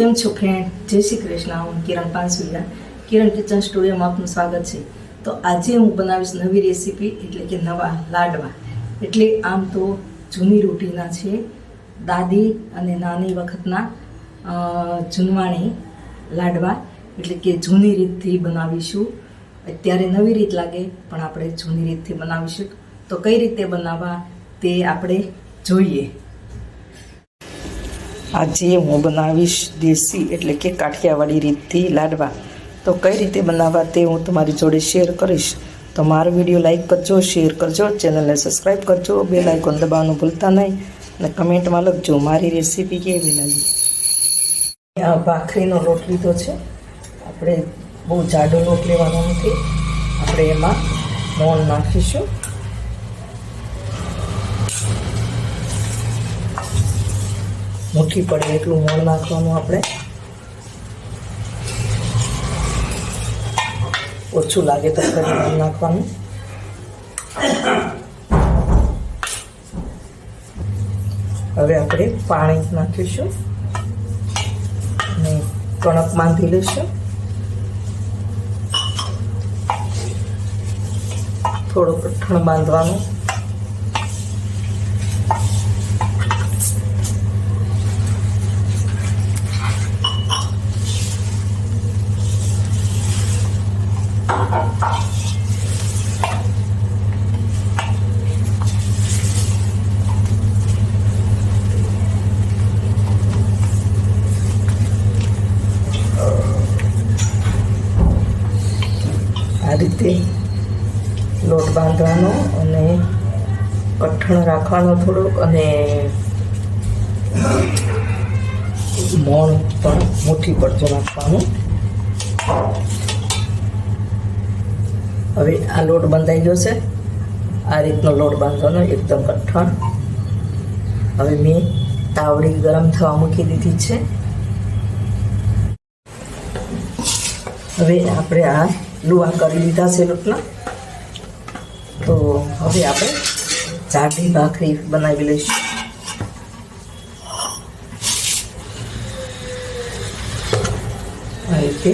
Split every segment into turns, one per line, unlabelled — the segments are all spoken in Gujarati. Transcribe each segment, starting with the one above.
કેમ છો ફ્રેન્ડ જય શ્રી કૃષ્ણ. હું કિરણ પાનસુલિયા કિરણ કિચન સ્ટુડિયોમાં આપનું સ્વાગત છે. તો આજે હું બનાવીશ નવી રેસીપી એટલે કે નવા લાડવા. એટલે આમ તો જૂની રોટીના છે. દાદી અને નાની વખતના જૂનવાણી લાડવા. એટલે કે જૂની રીતથી બનાવીશું. અત્યારે નવી રીત લાગે, પણ આપણે જૂની રીતથી બનાવીશું. તો કઈ રીતે બનાવવા તે આપણે જોઈએ. આજે હું બનાવીશ દેશી એટલે કે કાઠિયાવાડી રીતથી લાડવા. તો કઈ રીતે બનાવવા તે હું તમારી જોડે શેર કરીશ. તો મારો વીડિયો લાઈક કરજો, શેર કરજો, ચેનલને સબસ્ક્રાઈબ કરજો બે લાઇકોન દબાવવાનું ભૂલતા નહીં અને કમેન્ટમાં લખજો મારી રેસીપી કેવી લાગી. આ ભાખરીનો લોટ લીધો છે. આપણે બહુ જાડો લોટ લેવાનો નથી. આપણે એમાં મોણ નાખીશું. મુઠ્ઠી પડે એટલું મોણ નાખવાનું આપણે. ઓછું લાગે તો ફરી મોણ નાખવાનું. હવે આપણે પાણી નાખીશું. અને કણક બાંધી લઈશું. થોડું કઠણ બાંધવાનું. આ રીતે લોટ બાંધવાનો અને કઠણ રાખવાનો થોડોક અને મોણ પણ મુઠ્ઠી પડતું નાખવાનું. હવે આ લોટ બંધાઈ ગયો છે. આ રીતનો લોટ બાંધવાનો એકદમ કઠણ. હવે મેં તાવડી ગરમ થવા મૂકી દીધી છે. હવે આપણે આ લુવા કરી લીધા છે લોટના. તો હવે આપણે જાડી ભાખરી બનાવી લઈશું. આ રીતે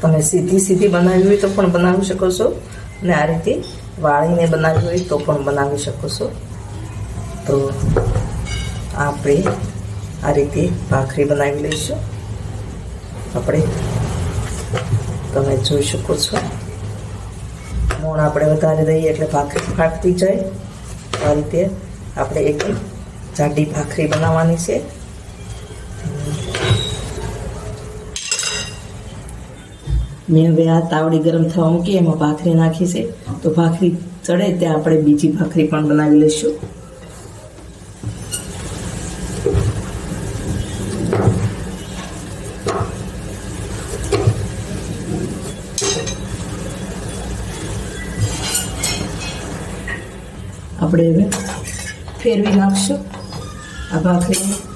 તમે સીધી સીધી બનાવી હોય તો પણ બનાવી શકો છો. અને આ રીતે વાળીને બનાવી હોય તો પણ બનાવી શકો છો. તો આપણે આ રીતે ભાખરી બનાવી લઈશું. આપણે તમે જોઈ શકો છો. મોણ આપણે વધારે દઈએ એટલે ભાખરી ફાટતી જાય. આ રીતે આપણે એક જાડી ભાખરી બનાવવાની છે. મેં હવે આ તાવડી ગરમ થવા મૂકી, એમાં ભાખરી નાખી છે. તો ભાખરી ચડે ત્યાં આપણે બીજી ભાખરી પણ બનાવી લઈશું. આપણે હવે ફેરવી નાખશું આ ભાખરીને.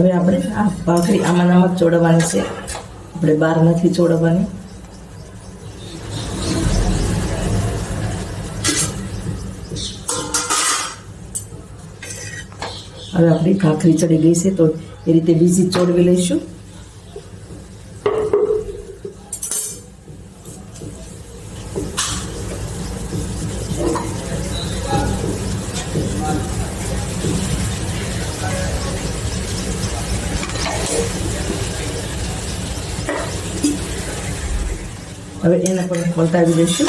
હવે આપણે આ ભાખરી આમાં આમાં ચોડવાની છે. આપણે બહાર નથી ચોડવાની હવે આપણી ભાખરી ચડી ગઈ છે, તો એ રીતે બીજી ચોડવી લઈશું. હવે એને પણ પલટાવી દઈશું.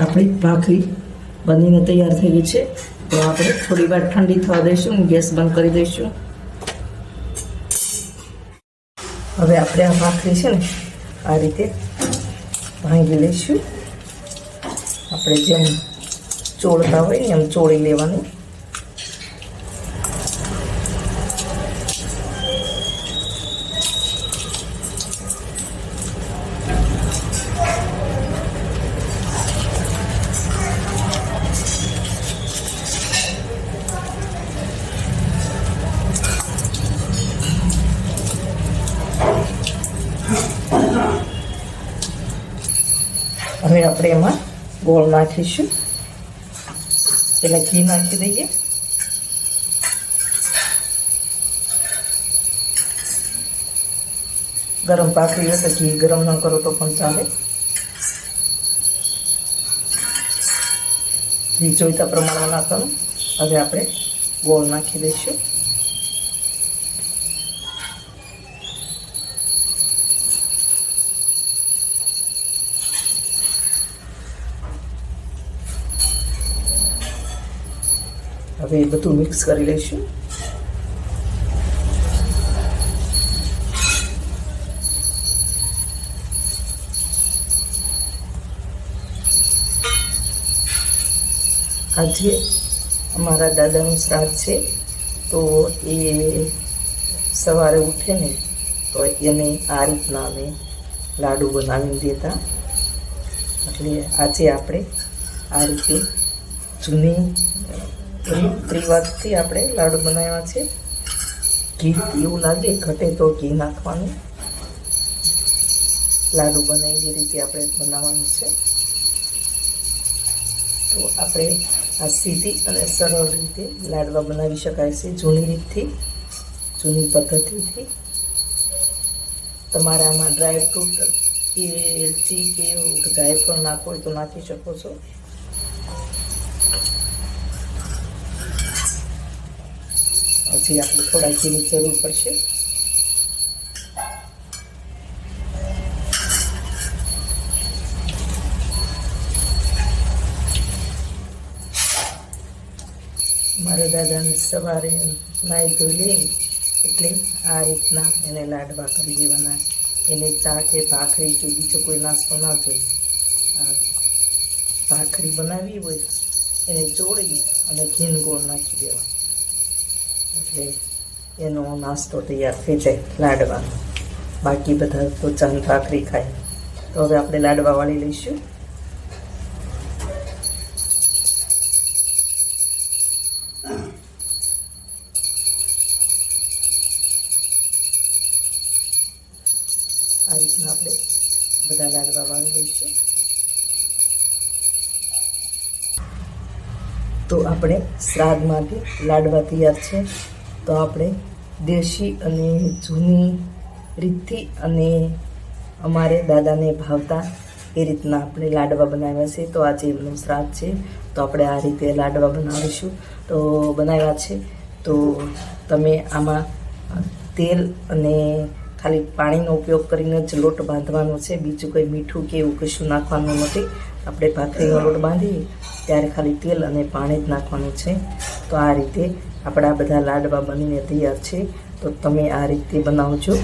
આપણી ભાખરી બનીને તૈયાર થઈ ગઈ છે. તો આપણે થોડી વાર ઠંડી થવા દઈશું ગેસ બંધ કરી દઈશું. હવે આપણે આ ભાખરી છે ને આ રીતે ભાંગી લઈશું. આપણે જેમ ચોળતા હોય એમ ચોળી લેવાનું હવે આપણે એમાં ગોળ નાખીશું પહેલાં ઘી નાખી દઈએ ગરમ પાકવી હોય તો ઘી ગરમ ન કરો તો પણ ચાલે ઘી જોઈતા પ્રમાણમાં નાખવાનું હવે આપણે ગોળ નાખી દઈશું હવે બધું મિક્સ કરી લઈશું. આજે અમારા દાદાનું શ્રાદ્ધ છે, તો એ સવારે ઉઠે ને, તો એને આ રીતના અમે લાડુ બનાવીને દેતા. એટલે આજે આપણે આ રીતે જૂની રીત રિવાજથી આપણે લાડુ બનાવ્યા છે. ઘી એવું લાગે? ઘટે તો ઘી નાખવાનું. લાડુ બનાવી એ રીતે આપણે બનાવવાનું છે. તો આપણે આ સીધી અને સરળ રીતે લાડવા બનાવી શકાય છે. જૂની રીતથી, જૂની પદ્ધતિથી. તમારામાં ડ્રાય ફ્રૂટ કે એલચી કે જાયફળ નાખો હોય તો નાખી શકો છો. હજી આપણે થોડા ઘીની જરૂર પડશે. મારા દાદાને સવારે નાહી ધોઈ લઈ, એટલે આ રીતના એને લાડવા કરી દેવાના. એને ચા કે ભાખરી કે બીજો કોઈ નાસ્તો ના જોઈએ. ભાખરી બનાવી હોય, એને ચોળી અને ઘીન ગોળ નાખી દેવા એટલે એનો નાસ્તો તૈયાર થઈ જાય લાડવા. બાકી બધા તો ચાંદ ભાખરી ખાય. તો હવે આપણે લાડવા વાળી લઈશું. આ રીતના આપણે બધા લાડવા વાળી લઈશું. તો આપણે શ્રાદ્ધ માટે લાડવા તૈયાર છે. તો આપણે દેશી અને જૂની રીતથી અને અમારે દાદાને ભાવતા એ રીતના આપણે લાડવા બનાવ્યા છે. તો આજે એમનું શ્રાદ્ધ છે. તો આપણે આ રીતે લાડવા બનાવીશું. તો બનાવ્યા છે. તો તમે આમાં તેલ અને ખાલી પાણીનો ઉપયોગ કરીને જ લોટ બાંધવાનો છે, બીજું કંઈ મીઠું કે એવું કશું નાખવાનું નથી. આપણે ભાખરીનો લોટ બાંધીએ, ત્યારે ખાલી તેલ અને પાણી જ નાખવાનું છે. તો આ રીતે આપણા બધા લાડવા બનીને તૈયાર છે. તો તમે આ રીતે બનાવજો.